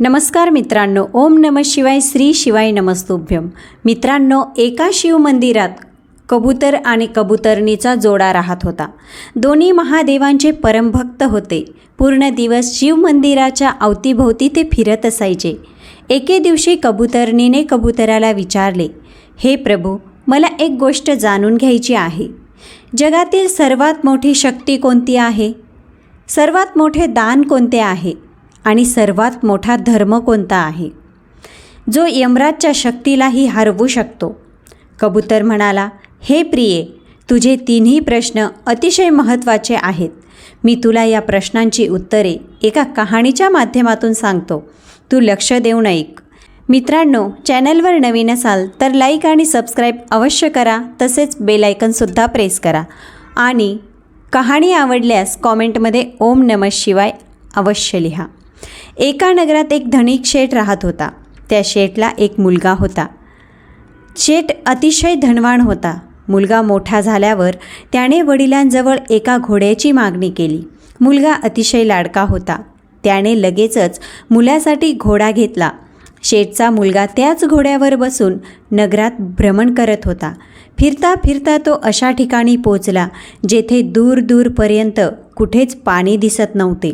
नमस्कार मित्रांनो ओम नम शिवाय श्री शिवाय नमस्तुभ्यम. मित्रांनो एका शिवमंदिरात कबूतर आणि कबूतरणीचा जोडा राहत होता. दोन्ही महादेवांचे परमभक्त होते. पूर्ण दिवस शिवमंदिराच्या अवतीभोवती ते फिरत असायचे. एके दिवशी कबूतरणीने कबूतराला विचारले हे प्रभू मला एक गोष्ट जाणून घ्यायची आहे. जगातील सर्वात मोठी शक्ती कोणती आहे? सर्वात मोठे दान कोणते आहे? आणि सर्वात मोठा धर्म कोणता आहे? जो यमराजच्या शक्तीलाही हरवू शकतो. कबूतर म्हणाला हे प्रिये तुझे तिन्ही प्रश्न अतिशय महत्त्वाचे आहेत. मी तुला या प्रश्नांची उत्तरे एका कहाणीच्या माध्यमातून सांगतो. तू लक्ष देऊन ऐक. मित्रांनो चॅनलवर नवीन असाल तर लाईक आणि सबस्क्राईब अवश्य करा. तसेच बेलायकनसुद्धा प्रेस करा. आणि कहाणी आवडल्यास कॉमेंटमध्ये ओम नमः शिवाय अवश्य लिहा. एका नगरात एक धनिक शेठ राहत होता. त्या शेठला एक मुलगा होता. शेठ अतिशय धनवान होता. मुलगा मोठा झाल्यावर त्याने वडिलांजवळ एका घोड्याची मागणी केली. मुलगा अतिशय लाडका होता. त्याने लगेचच मुलासाठी घोडा घेतला. शेठचा मुलगा त्याच घोड्यावर बसून नगरात भ्रमण करत होता. फिरता फिरता तो अशा ठिकाणी पोचला जेथे दूर दूरपर्यंत कुठेच पाणी दिसत नव्हते.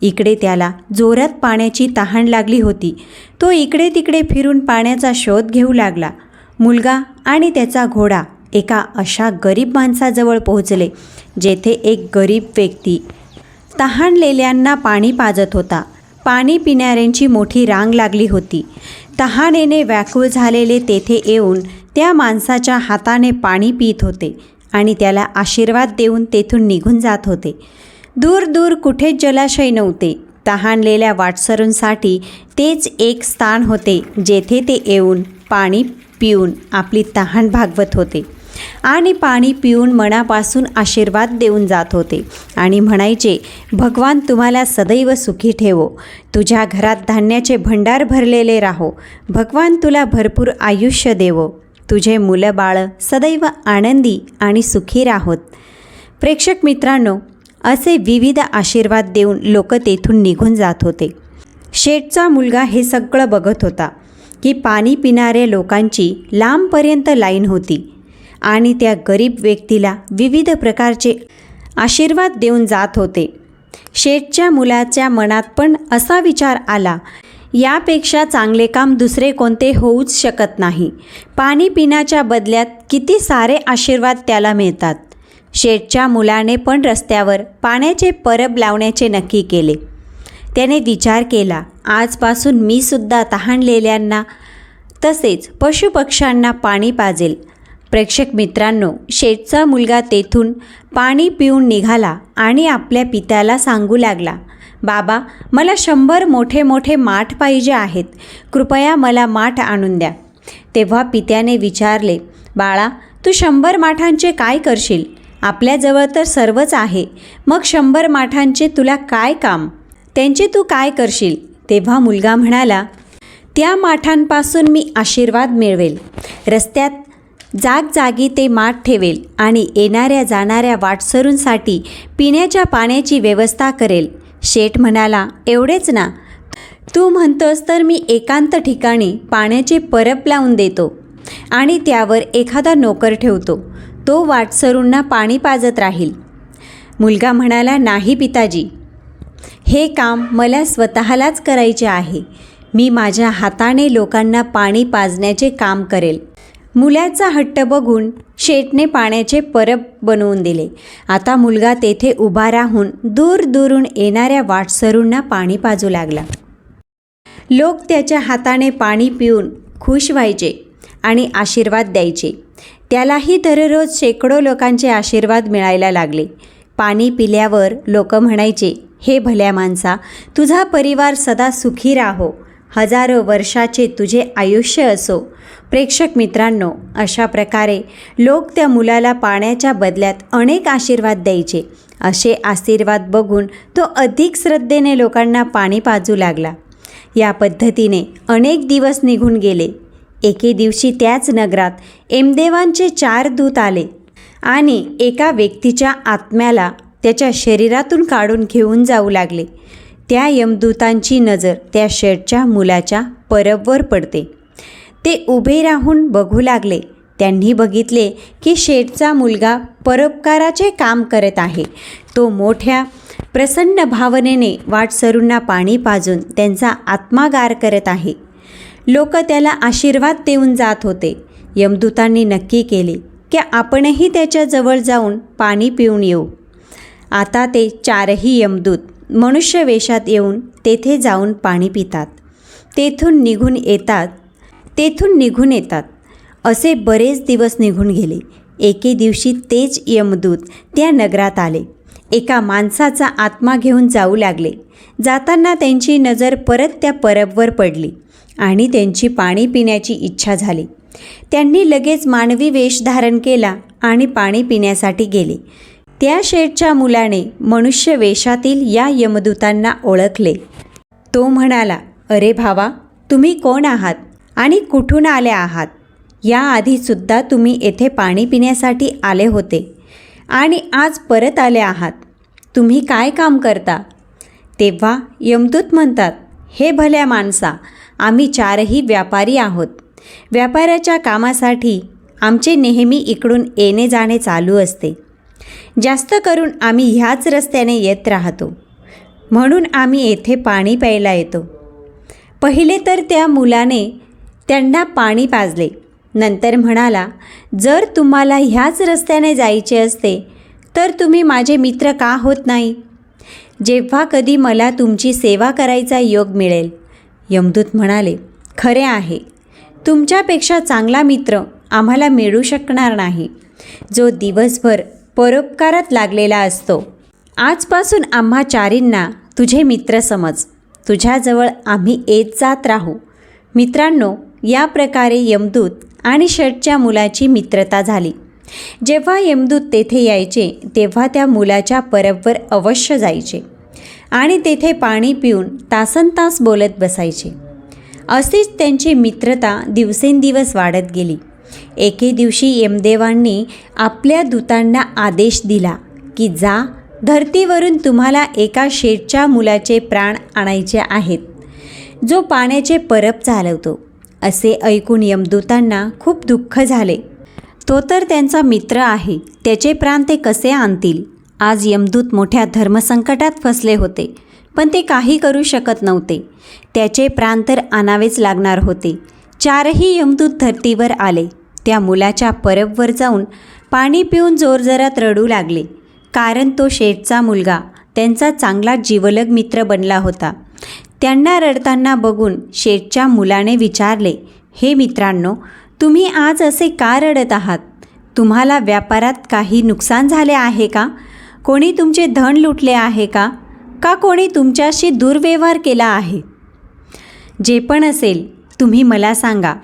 इकडे त्याला जोरात पाण्याची तहान लागली होती. तो इकडे तिकडे फिरून पाण्याचा शोध घेऊ लागला. मुलगा आणि त्याचा घोडा एका अशा गरीब माणसाजवळ पोहोचले जेथे एक गरीब व्यक्ती तहानलेल्यांना पाणी पाजत होता. पाणी पिणाऱ्यांची मोठी रांग लागली होती. तहानेने व्याकुळ झालेले तेथे येऊन त्या माणसाच्या हाताने पाणी पित होते आणि त्याला आशीर्वाद देऊन तेथून निघून जात होते. दूर दूर कुठेच जलाशय नव्हते. तहानलेल्या वाटसरूंसाठी तेच एक स्थान होते जेथे ते येऊन पाणी पिऊन आपली तहान भागवत होते आणि पाणी पिऊन मनापासून आशीर्वाद देऊन जात होते आणि म्हणायचे भगवान तुम्हाला सदैव सुखी ठेवो. तुझ्या घरात धान्याचे भंडार भरलेले राहो. भगवान तुला भरपूर आयुष्य देवो. तुझे मुलं बाळं सदैव आनंदी आणि सुखी राहोत. प्रेक्षक मित्रांनो असे विविध आशीर्वाद देऊन लोक तेथून निघून जात होते. शेठचा मुलगा हे सगळं बघत होता की पाणी पिणाऱ्या लोकांची लांबपर्यंत लाईन होती आणि त्या गरीब व्यक्तीला विविध प्रकारचे आशीर्वाद देऊन जात होते. शेठच्या मुलाच्या मनात पण असा विचार आला यापेक्षा चांगले काम दुसरे कोणते होऊच शकत नाही. पाणी पिण्याच्या बदल्यात किती सारे आशीर्वाद त्याला मिळतात. शेठच्या मुलाने पण रस्त्यावर पाण्याचे परब लावण्याचे नक्की केले. त्याने विचार केला आजपासून मी सुद्धा तहानलेल्यांना तसेच पशुपक्ष्यांना पाणी पाजेल. प्रेक्षक मित्रांनो शेठचा मुलगा तेथून पाणी पिऊन निघाला आणि आपल्या पित्याला सांगू लागला. बाबा मला शंभर मोठे मोठे माठ पाहिजे आहेत. कृपया मला माठ आणून द्या. तेव्हा पित्याने विचारले बाळा तू शंभर माठांचे काय करशील? आपल्याजवळ तर सर्वच आहे. मग शंभर माठांचे तुला काय काम? त्यांचे तू काय करशील? तेव्हा मुलगा म्हणाला त्या माठांपासून मी आशीर्वाद मिळवेल. रस्त्यात जागजागी ते माठ ठेवेल आणि येणाऱ्या जाणाऱ्या वाटसरूंसाठी पिण्याच्या पाण्याची व्यवस्था करेल. शेठ म्हणाला एवढेच ना. तू म्हणतोस तर मी एकांत ठिकाणी पाण्याचे परब लावून देतो आणि त्यावर एखादा नोकर ठेवतो. तो वाटसरूंना पाणी पाजत राहील. मुलगा म्हणाला नाही पिताजी. हे काम मला स्वतःलाच करायचे आहे. मी माझ्या हाताने लोकांना पाणी पाजण्याचे काम करेल. मुलाचा हट्ट बघून शेटने पाण्याचे परब बनवून दिले. आता मुलगा तेथे उभा राहून दूर दूरून येणाऱ्या वाटसरूंना पाणी पाजू लागला. लोक त्याच्या हाताने पाणी पिऊन खुश व्हायचे आणि आशीर्वाद द्यायचे. त्यालाही दररोज शेकडो लोकांचे आशीर्वाद मिळायला लागले. पाणी पिल्यावर लोक म्हणायचे हे भल्या माणसा तुझा परिवार सदा सुखी राहो. हजारो वर्षाचे तुझे आयुष्य असो. प्रेक्षक मित्रांनो अशा प्रकारे लोक त्या मुलाला पाण्याच्या बदल्यात अनेक आशीर्वाद द्यायचे. असे आशीर्वाद बघून तो अधिक श्रद्धेने लोकांना पाणी पाजू लागला. या पद्धतीने अनेक दिवस निघून गेले. एके दिवशी त्याच नगरात एमदेवांचे चार दूत आले आणि एका व्यक्तीच्या आत्म्याला त्याच्या शरीरातून काढून घेऊन जाऊ लागले. त्या यमदूतांची नजर त्या शेठच्या मुलाच्या परबवर पडते. ते उभे राहून बघू लागले. त्यांनी बघितले की शेठचा मुलगा परोपकाराचे काम करत आहे. तो मोठ्या प्रसन्न भावनेने वाटसरूंना पाणी पाजून त्यांचा आत्मागार करत आहे. लोक त्याला आशीर्वाद देऊन जात होते. यमदूतांनी नक्की केले की आपणही त्याच्याजवळ जाऊन पाणी पिऊन येऊ. आता ते चारही यमदूत मनुष्य वेशात येऊन तेथे जाऊन पाणी पितात. तेथून निघून येतात. तेथून निघून येतात. असे बरेच दिवस निघून गेले. एके दिवशी तेच यमदूत त्या नगरात आले. एका माणसाचा आत्मा घेऊन जाऊ लागले. जाताना त्यांची नजर परत त्या परबवर पडली आणि त्यांची पाणी पिण्याची इच्छा झाली. त्यांनी लगेच मानवी वेश धारण केला आणि पाणी पिण्यासाठी गेले. त्या शेठच्या मुलाने मनुष्य वेशातील या यमदूतांना ओळखले. तो म्हणाला अरे भावा तुम्ही कोण आहात आणि कुठून आले आहात? याआधीसुद्धा तुम्ही येथे पाणी पिण्यासाठी आले होते आणि आज परत आले आहात. तुम्ही काय काम करता? तेव्हा यमदूत म्हणतात हे भल्या माणसा आम्ही चारही व्यापारी आहोत. व्यापाराच्या कामासाठी आमचे नेहमी इकडून येणे जाणे चालू असते. जास्त करून आम्ही ह्याच रस्त्याने येत राहतो. म्हणून आम्ही येथे पाणी प्यायला येतो. पहिले तर त्या मुलाने त्यांना पाणी पाजले. नंतर म्हणाला जर तुम्हाला ह्याच रस्त्याने जायचे असते तर तुम्ही माझे मित्र का होत नाही? जेव्हा कधी मला तुमची सेवा करायचा योग मिळेल. यमदूत म्हणाले खरे आहे. तुमच्यापेक्षा चांगला मित्र आम्हाला मिळू शकणार नाही. जो दिवसभर परोपकारात लागलेला असतो. आजपासून आम्हा चारींना तुझे मित्र समज. तुझ्याजवळ आम्ही येत जात राहू. मित्रांनो या प्रकारे यमदूत आणि षटच्या मुलाची मित्रता झाली. जेव्हा यमदूत तेथे यायचे तेव्हा त्या मुलाच्या परबवर अवश्य जायचे आणि तेथे पाणी पिऊन तासनतास बोलत बसायचे. अशीच त्यांची मित्रता दिवसेंदिवस वाढत गेली. एके दिवशी यमदेवांनी आपल्या दूतांना आदेश दिला की जा धरतीवरून तुम्हाला एका शेठच्या मुलाचे प्राण आणायचे आहेत. जो पाण्याचे परब चालवतो असे ऐकून यमदूतांना खूप दुःख झाले. तो तर त्यांचा मित्र आहे त्याचे प्राण ते कसे आणतील? आज यमदूत मोठ्या धर्मसंकटात फसले होते पण ते काही करू शकत नव्हते. त्याचे प्राण तर आणावेच लागणार होते. चारही यमदूत धर्तीवर आले. त्या मुलाच्या परबवर जाऊन पाणी पिऊन जोरजरात रडू लागले. कारण तो शेठचा मुलगा त्यांचा चांगला जीवलग मित्र बनला होता. त्यांना रडताना बघून शेठच्या मुलाने विचारले हे मित्रांनो तुम्ही आज असे का रडत आहात? तुम्हाला व्यापारात काही नुकसान झाले आहे का? कोणी तुमचे धन लुटले आहे का? का कोणी तुमच्याशी दुर्व्यवहार केला आहे? जे पण असेल तुम्ही मला सांगा.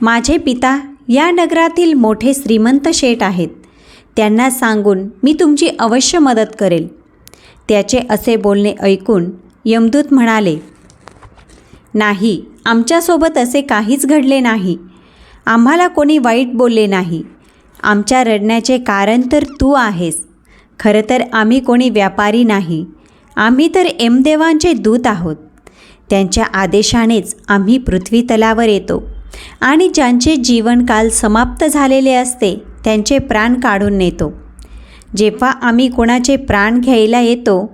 माझे पिता या नगरातील मोठे श्रीमंत शेठ आहेत. त्यांना सांगून मी तुमची अवश्य मदत करेल. त्याचे असे बोलणे ऐकून यमदूत म्हणाले नाही आमच्यासोबत असे काहीच घडले नाही. आम्हाला कोणी वाईट बोलले नाही. आमच्या रडण्याचे कारण तर तू आहेस. खरं तर आम्ही कोणी व्यापारी नाही. आम्ही तर एमदेवांचे दूत आहोत. त्यांच्या आदेशानेच आम्ही पृथ्वीतलावर येतो. आणि ज्यांचे जीवनकाल समाप्त झालेले असते त्यांचे प्राण काढून नेतो. जेव्हा आम्ही कोणाचे प्राण घ्यायला येतो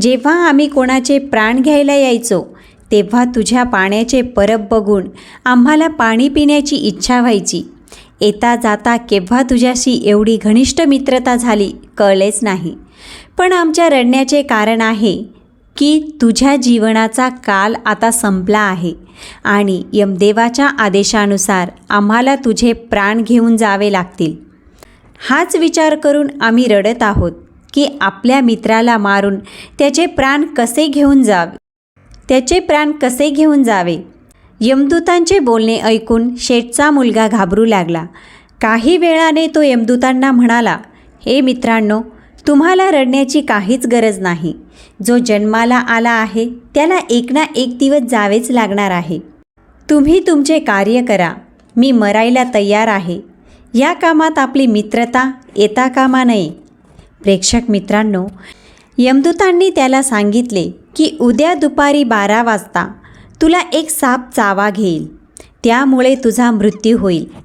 जेव्हा आम्ही कोणाचे प्राण घ्यायला यायचो तेव्हा तुझ्या पाण्याचे परब बघून आम्हाला पाणी पिण्याची इच्छा व्हायची. येता जाता केव्हा तुझ्याशी एवढी घनिष्ठ मित्रता झाली कळलेच नाही. पण आमच्या रडण्याचे कारण आहे की तुझ्या जीवनाचा काल आता संपला आहे. आणि यमदेवाच्या आदेशानुसार आम्हाला तुझे प्राण घेऊन जावे लागतील. हाच विचार करून आम्ही रडत आहोत की आपल्या मित्राला मारून त्याचे प्राण कसे घेऊन जावे? त्याचे प्राण कसे घेऊन जावे? यमदूतांचे बोलणे ऐकून शेठचा मुलगा घाबरू लागला. काही वेळाने तो यमदूतांना म्हणाला हे मित्रांनो तुम्हाला रडण्याची काहीच गरज नाही. जो जन्माला आला आहे त्याला एक ना एक दिवस जावेच लागणार आहे. तुम्ही तुमचे कार्य करा. मी मरायला तयार आहे. या कामात आपली मित्रता येता कामा नये. प्रेक्षक मित्रांनो यमदूतांनी त्याला सांगितले की उद्या दुपारी बारा वाजता तुला एक साप चावा घेईल. त्यामुळे तुझा मृत्यू होईल.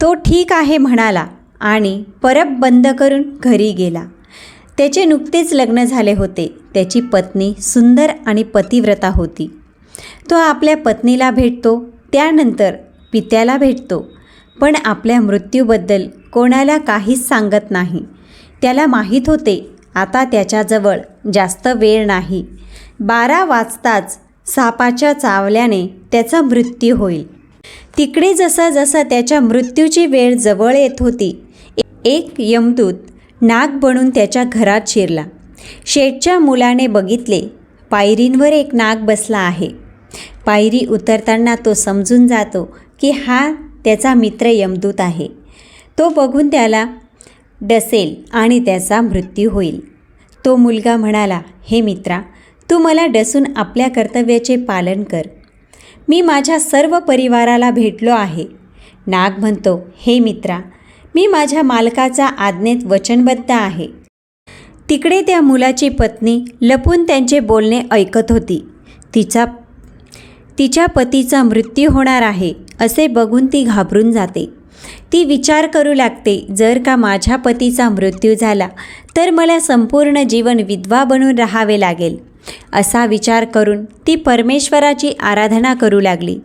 तो ठीक आहे म्हणाला आणि परब बंद करून घरी गेला. त्याचे नुकतेच लग्न झाले होते. त्याची पत्नी सुंदर आणि पतिव्रता होती. तो आपल्या पत्नीला भेटतो त्यानंतर पित्याला भेटतो. पण आपल्या मृत्यूबद्दल कोणाला काहीच सांगत नाही. त्याला माहीत होते आता त्याच्याजवळ जास्त वेळ नाही. बारा वाजताच सापाच्या चावल्याने त्याचा मृत्यू होईल. तिकडे जसं जसं त्याच्या मृत्यूची वेळ जवळ येत होती एक यमदूत नाग बनून त्याच्या घरात शिरला. शेठच्या मुलाने बघितले पायरींवर एक नाग बसला आहे. पायरी उतरताना तो समजून जातो की हा त्याचा मित्र यमदूत आहे. तो बघून त्याला डसेल आणि त्याचा मृत्यू होईल. तो मुलगा म्हणाला हे मित्रा तू मला डसून आपल्या कर्तव्याचे पालन कर. मी माझ्या सर्व परिवाराला भेटलो आहे. नाग म्हणतो हे मित्रा मी माझ्या मालकाचा आज्ञेत वचनबद्ध आहे. तिकडे त्या मुलाची पत्नी लपून त्यांचे बोलणे ऐकत होती. तिचा तिच्या पतीचा मृत्यू होणार आहे असे बघून ती घाबरून जाते. ती विचार करू लागते जर का माझ्या पतीचा मृत्यू झाला तर मला संपूर्ण जीवन विधवा बनून राहावे लागेल. असा विचार करून ती परमेश्वराची आराधना करू लागली.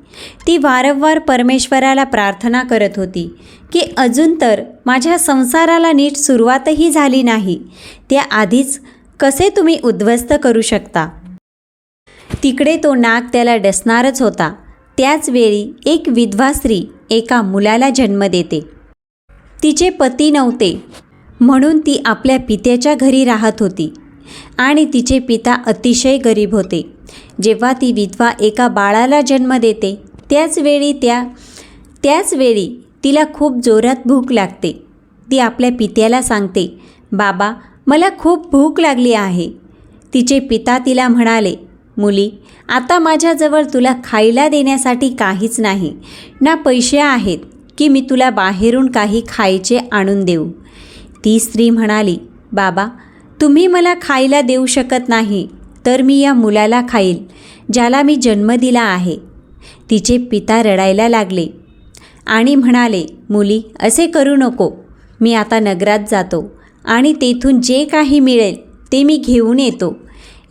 ती वारंवार परमेश्वराला प्रार्थना करत होती की अजून तर माझ्या संसाराला नीट सुरुवातही झाली नाही. त्याआधीच कसे तुम्ही उद्ध्वस्त करू शकता तिकडे तो नाग त्याला डसणारच होता. त्याच वेळी एक विधवा स्त्री एका मुलाला जन्म देते. तिचे पती नव्हते. म्हणून ती आपल्या पित्याच्या घरी राहत होती. आणि तिचे पिता अतिशय गरीब होते. जेव्हा ती विधवा एका बाळाला जन्म देते त्याचवेळी त्या त्याचवेळी तिला खूप जोरात भूक लागते. ती आपल्या पित्याला सांगते बाबा मला खूप भूक लागली आहे. तिचे पिता तिला म्हणाले मुली आता माझ्याजवळ तुला खायला देण्यासाठी काहीच नाही. ना पैसे आहेत की मी तुला बाहेरून काही खायचे आणून देऊ. ती स्त्री म्हणाली बाबा तुम्ही मला खायला देऊ शकत नाही तर मी या मुलाला खाईल ज्याला मी जन्म दिला आहे. तिचे पिता रडायला लागले. आणि म्हणाले मुली असे करू नको. मी आता नगरात जातो आणि तेथून जे काही मिळेल ते मी घेऊन येतो.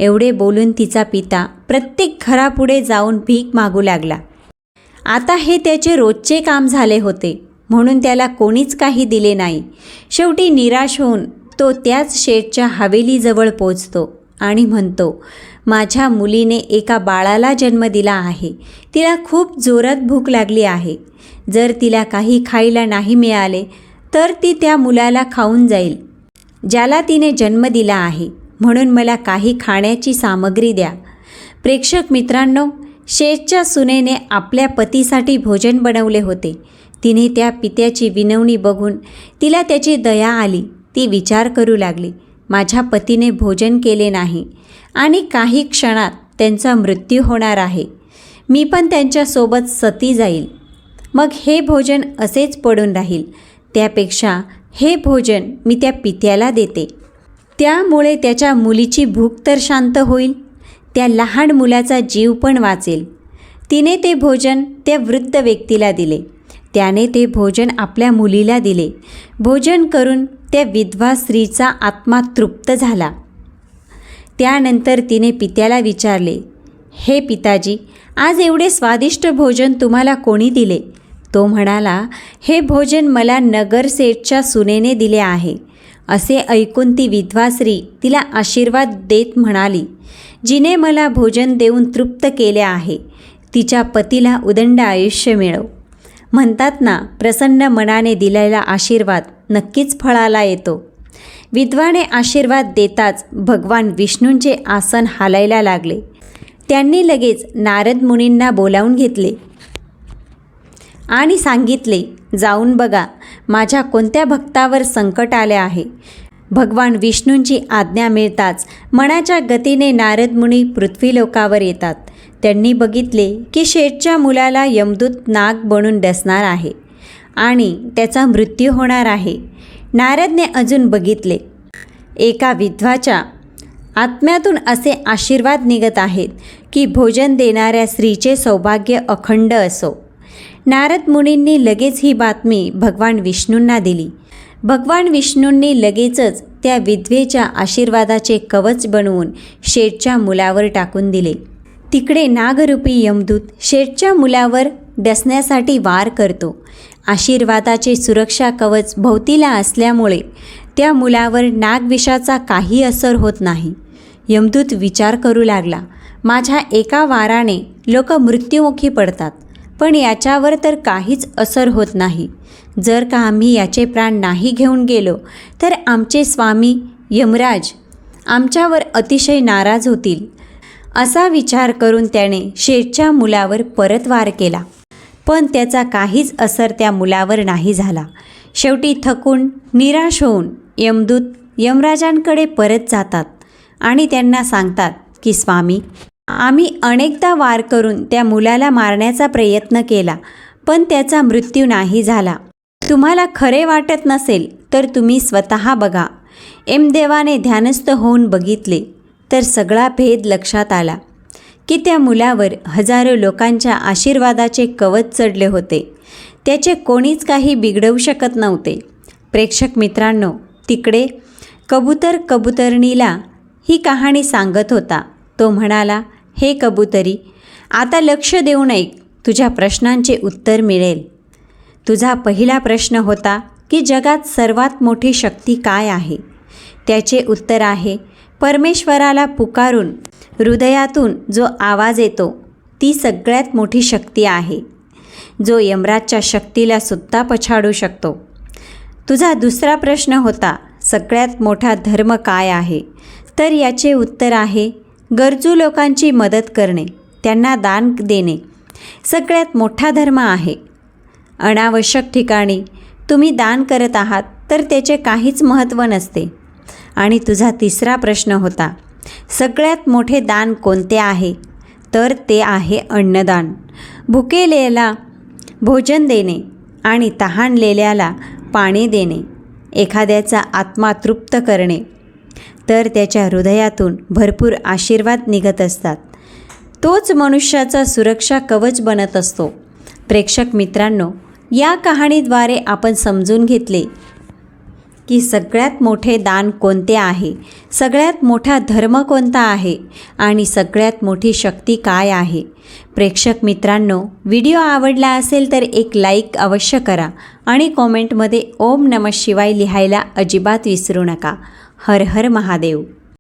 एवढे बोलून तिचा पिता प्रत्येक घरापुढे जाऊन भीक मागू लागला. आता हे त्याचे रोजचे काम झाले होते म्हणून त्याला कोणीच काही दिले नाही. शेवटी निराश होऊन तो त्याच शेठच्या हवेलीजवळ पोचतो आणि म्हणतो माझ्या मुलीने एका बाळाला जन्म दिला आहे. तिला खूप जोरात भूक लागली आहे. जर तिला काही खायला नाही मिळाले तर ती त्या मुलाला खाऊन जाईल. ज्याला तिने जन्म दिला आहे म्हणून मला काही खाण्याची सामग्री द्या. प्रेक्षक मित्रांनो शेठच्या सुनेने आपल्या पतीसाठी भोजन बनवले होते. तिने त्या पित्याची विनवणी बघून तिला त्याची दया आली. ती विचार करू लागली. माझ्या पतीने भोजन केले नाही आणि काही क्षणात त्यांचा मृत्यू होणार आहे. मी पण त्यांच्यासोबत सती जाईल. मग हे भोजन असेच पडून राहील. त्यापेक्षा हे भोजन मी त्या पित्याला देते. त्यामुळे त्याच्या मुलीची भूक तर शांत होईल. त्या लहान मुलाचा जीव पण वाचेल. तिने ते भोजन त्या वृद्ध व्यक्तीला दिले. त्याने ते भोजन आपल्या मुलीला दिले. भोजन करून त्या विधवा स्त्रीचा आत्मा तृप्त झाला. त्यानंतर तिने पित्याला विचारले हे पिताजी आज एवढे स्वादिष्ट भोजन तुम्हाला कोणी दिले? तो म्हणाला हे भोजन मला नगरसेठच्या सुनेने दिले आहे. असे ऐकून ती विधवा स्त्री तिला आशीर्वाद देत म्हणाली जिने मला भोजन देऊन तृप्त केले आहे. तिच्या पतीला उदंड आयुष्य मिळव. म्हणतात ना प्रसन्न मनाने दिलेला आशीर्वाद नक्कीच फळाला येतो. विद्वाने आशीर्वाद देताच भगवान विष्णूंचे आसन हालायला लागले. त्यांनी लगेच नारद मुनींना बोलावून घेतले. आणि सांगितले जाऊन बघा माझ्या कोणत्या भक्तावर संकट आले आहे भगवान विष्णूंची आज्ञा मिळताच मनाच्या गतीने नारद मुनी पृथ्वीलोकावर येतात. त्यांनी बघितले की शेठच्या मुलाला यमदूत नाग बनून डसणार आहे आणि त्याचा मृत्यू होणार आहे. नारदने अजून बघितले एका विधवाच्या आत्म्यातून असे आशीर्वाद निघत आहेत की भोजन देणाऱ्या स्त्रीचे सौभाग्य अखंड असो. नारद मुनींनी लगेच ही बातमी भगवान विष्णूंना दिली. भगवान विष्णूंनी लगेचच त्या विधवेच्या आशीर्वादाचे कवच बनवून शेठच्या मुलावर टाकून दिले. तिकडे नागरूपी यमदूत शेठच्या मुलावर डसण्यासाठी वार करतो. आशीर्वादाचे सुरक्षा कवच भोवतीला असल्यामुळे त्या मुलावर नागविषाचा काही असर होत नाही. यमदूत विचार करू लागला माझ्या एका वाराने लोक मृत्युमुखी पडतात पण याच्यावर तर काहीच असर होत नाही. जर का आम्ही याचे प्राण नाही घेऊन गेलो तर आमचे स्वामी यमराज आमच्यावर अतिशय नाराज होतील. असा विचार करून त्याने शेठच्या मुलावर परत वार केला. पण त्याचा काहीच असर त्या मुलावर नाही झाला. शेवटी थकून निराश होऊन यमदूत यमराजांकडे परत जातात आणि त्यांना सांगतात की स्वामी आम्ही अनेकदा वार करून त्या मुलाला मारण्याचा प्रयत्न केला पण त्याचा मृत्यू नाही झाला. तुम्हाला खरे वाटत नसेल तर तुम्ही स्वतः बघा. एमदेवाने ध्यानस्थ होऊन बघितले. तर सगळा भेद लक्षात आला की त्या मुलावर हजारो लोकांच्या आशीर्वादाचे कवच चढले होते. त्याचे कोणीच काही बिघडवू शकत नव्हते. प्रेक्षक मित्रांनो तिकडे कबूतर कबुतरणीला ही कहाणी सांगत होता. तो म्हणाला हे कबुतरी आता लक्ष देऊन ऐक तुझ्या प्रश्नांचे उत्तर मिळेल. तुझा पहिला प्रश्न होता की जगात सर्वात मोठी शक्ती काय आहे? त्याचे उत्तर आहे परमेश्वराला पुकारून हृदयातून जो आवाज येतो ती सगळ्यात मोठी शक्ती आहे. जो यमराजच्या शक्तीला सुद्धा पछाडू शकतो. तुझा दुसरा प्रश्न होता सगळ्यात मोठा धर्म काय आहे? तर याचे उत्तर आहे गरजू लोकांची मदत करणे त्यांना दान देणे. सगळ्यात मोठा धर्म आहे. अनावश्यक ठिकाणी तुम्ही दान करत आहात तर त्याचे काहीच महत्त्व नसते. आणि तुझा तिसरा प्रश्न होता सगळ्यात मोठे दान कोणते आहे? तर ते आहे अन्नदान. भुकेलेला भोजन देणे आणि तहानलेल्याला पाणी देणे एखाद्याचा आत्मा तृप्त करणे. तर त्याच्या हृदयातून भरपूर आशीर्वाद निघत असतात. तोच मनुष्याचा सुरक्षा कवच बनत असतो. प्रेक्षक मित्रांनो या कहाणीद्वारे आपण समजून घेतले की सगळ्यात मोठे दान कोणते आहे? सगळ्यात मोठा धर्म कोणता आहे? आणि सगळ्यात मोठी शक्ती काय आहे? प्रेक्षक मित्रांनो व्हिडिओ आवडला असेल तर एक लाईक अवश्य करा आणि कॉमेंटमध्ये ओम नमः शिवाय लिहायला अजिबात विसरू नका. हर हर महादेव.